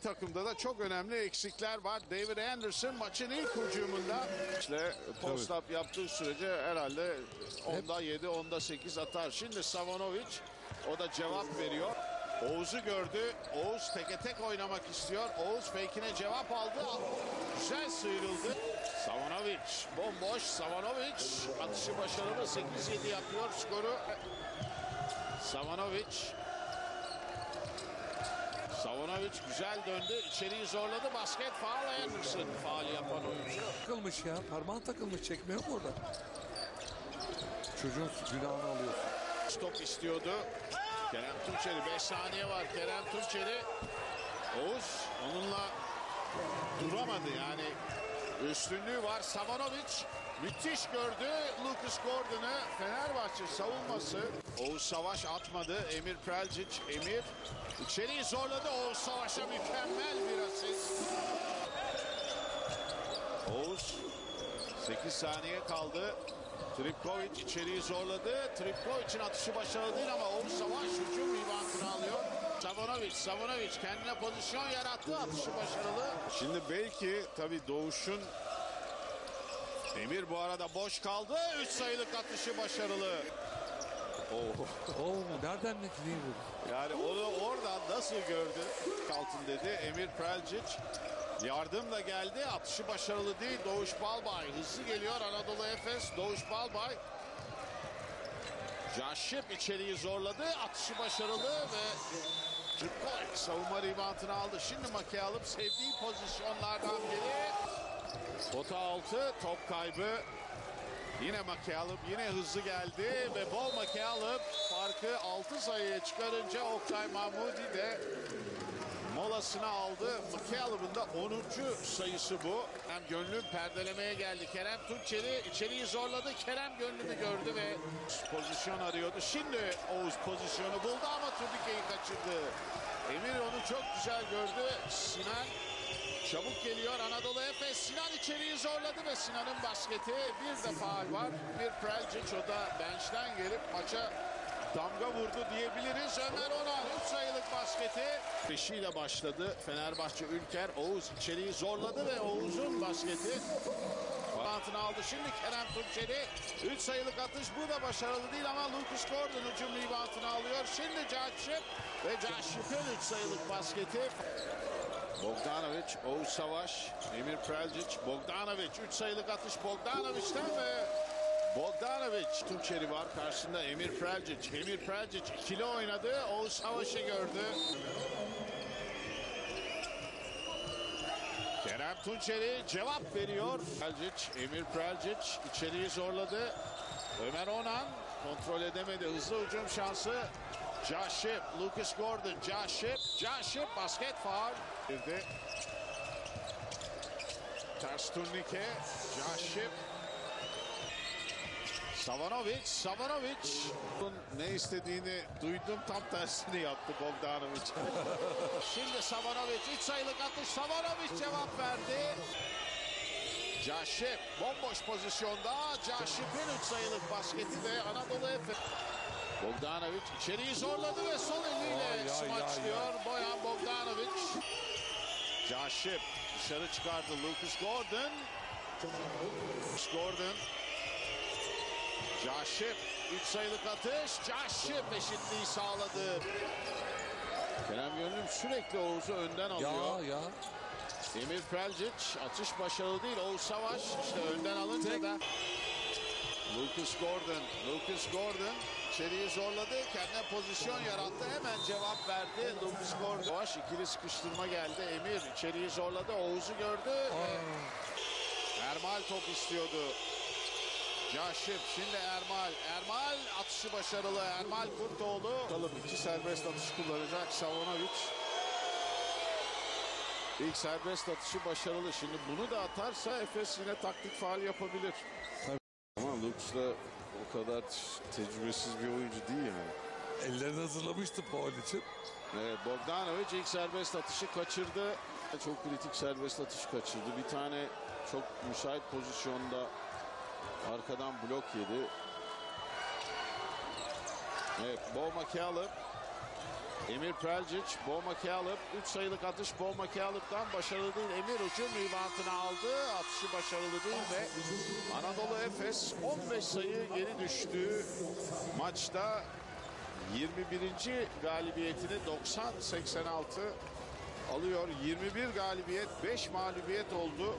takımda da çok önemli eksikler var. David Anderson maçın ilk hücumunda işte post-up yaptığı sürece herhalde onda 7, onda 8 atar. Şimdi Savanovic o da cevap veriyor. Oğuz'u gördü. Oğuz teke tek oynamak istiyor. Oğuz fake'ine cevap aldı. Güzel sıyrıldı. Savanovic bomboş. Savanovic atışı başarılı. 8-7 yapıyor skoru. Savanovic Savanovic güzel döndü. İçeriği zorladı. Basket faal Anderson. Faal yapan oyuncu. Takılmış ya. Parmağın takılmış. Çekme yok orada. Çocuğun günahını alıyorsun. Stop istiyordu. Kerem Tunçeri 5 saniye var. Kerem Tunçeri Oğuz onunla duramadı yani. Üstünlüğü var. Savanovic müthiş gördü. Lucas Gordon'ı Fenerbahçe savunması. Oğuz Savaş atmadı. Emir Prelcic. Emir içeriği zorladı. Oğuz Savaş'a mükemmel bir asist. Oğuz 8 saniye kaldı. Tripkovic içeriği zorladı. Tripkovic'in atışı başarılı değil ama Oğuz Savaş hücum reboundını alıyor. Savanovic, Savanovic kendine pozisyon yarattı. Atışı başarılı. Şimdi belki tabii Doğuş'un Emir bu arada boş kaldı. 3 sayılık atışı başarılı. Oh. Oo, nereden ne değil bu? Yani onu oradan nasıl gördü? Kaltın dedi. Emir Prelcic yardım da geldi. Atışı başarılı değil. Doğuş Balbay hızlı geliyor Anadolu Efes. Doğuş Balbay Caşip içeriği zorladı. Atışı başarılı ve savunma reboundını aldı. Şimdi makiye alıp sevdiği pozisyonlardan biri. Pota altı top kaybı. Yine McCallum yine hızlı geldi ve bol McCallum farkı 6 sayıya çıkarınca Oktay Mahmudi de molasını aldı. McCallum'un da 10. sayısı bu. Hem gönlüm perdelemeye geldi. Kerem Tunçeri içeriği zorladı. Kerem gönlümü gördü ve pozisyon arıyordu. Şimdi Oğuz pozisyonu buldu ama turnikeyi kaçırdı. Emir onu çok güzel gördü. Sinan Çabuk geliyor Anadolu Efes. Sinan içeriği zorladı ve Sinan'ın basketi bir de faal var. Bir Prelcic o da bench'ten gelip maça damga vurdu diyebiliriz. Ömer Onan 3 sayılık basketi. Peşiyle başladı Fenerbahçe Ülker. Oğuz içeriği zorladı ve Oğuz'un basketi Altına aldı şimdi Kerem Tunçeri. 3 sayılık atış bu da başarılı değil ama Lucas Gordon hücum reboundını alıyor. Şimdi Caşip ve Caşip'in 3 sayılık basketi. Bogdanovic, Oğuz Savaş, Emir Prelcic, Bogdanovic 3 sayılık atış Bogdanovic'ten ve Bogdanovic Tunçeri var karşısında Emir Prelcic. Emir Prelcic ikili oynadı. Oğuz Savaş'ı gördü. Kerem Tunçeri cevap veriyor. Prelcic, Emir Prelcic içeriği zorladı. Ömer Onan kontrol edemedi. Hızlı hücum şansı. Caşip, Lucas Gordon, Caşip, Caşip basket faul. Girdi. Ters turnike, Caşip. Savanovic, Savanovic. Ne istediğini duydum tam tersini yaptı Bogdanovic. Şimdi Savanovic 3 sayılık atış. Savanovic cevap verdi. Caşip bomboş pozisyonda. Caşip'in 3 sayılık basketi ve Anadolu Efes. Bogdanovic içeriği zorladı ve sol eliyle smaçlıyor. Boyan Bogdanovic. Caşip dışarı çıkardı Lucas Gordon. Lucas Gordon. Caşip 3 sayılık atış. Caşip eşitliği sağladı. Kerem Gönlüm sürekli Oğuz'u önden alıyor. Ya ya. Emir Prelcic atış başarılı değil. Oğuz Savaş işte önden alınca Tek- da Lucas Gordon. Lucas Gordon içeriği zorladı. Kendine pozisyon yarattı. Hemen cevap verdi. Lucas Gordon. Savaş ikili sıkıştırma geldi. Emir içeriği zorladı. Oğuz'u gördü. ve Ermal top istiyordu. Caşip şimdi Ermal. Ermal atışı başarılı. Ermal Kurtoğlu. Bakalım iki serbest atış kullanacak Savanovic. İlk serbest atışı başarılı. Şimdi bunu da atarsa Efes yine taktik faal yapabilir. Ama Lux da o kadar tecrübesiz bir oyuncu değil yani. Ellerini hazırlamıştı Paul için. Evet, Bogdanovic ilk serbest atışı kaçırdı. Çok kritik serbest atış kaçırdı. Bir tane çok müsait pozisyonda arkadan blok yedi. Evet, Bo McCallum Emir Prelcic, Bo McCallum. 3 sayılık atış Bo McCallum'dan başarılı değil. Emir ucun reboundını aldı. Atışı başarılı değil ve Anadolu Efes 15 sayı geri düştü. Maçta 21. galibiyetini 90-86 alıyor. 21 galibiyet, 5 mağlubiyet oldu.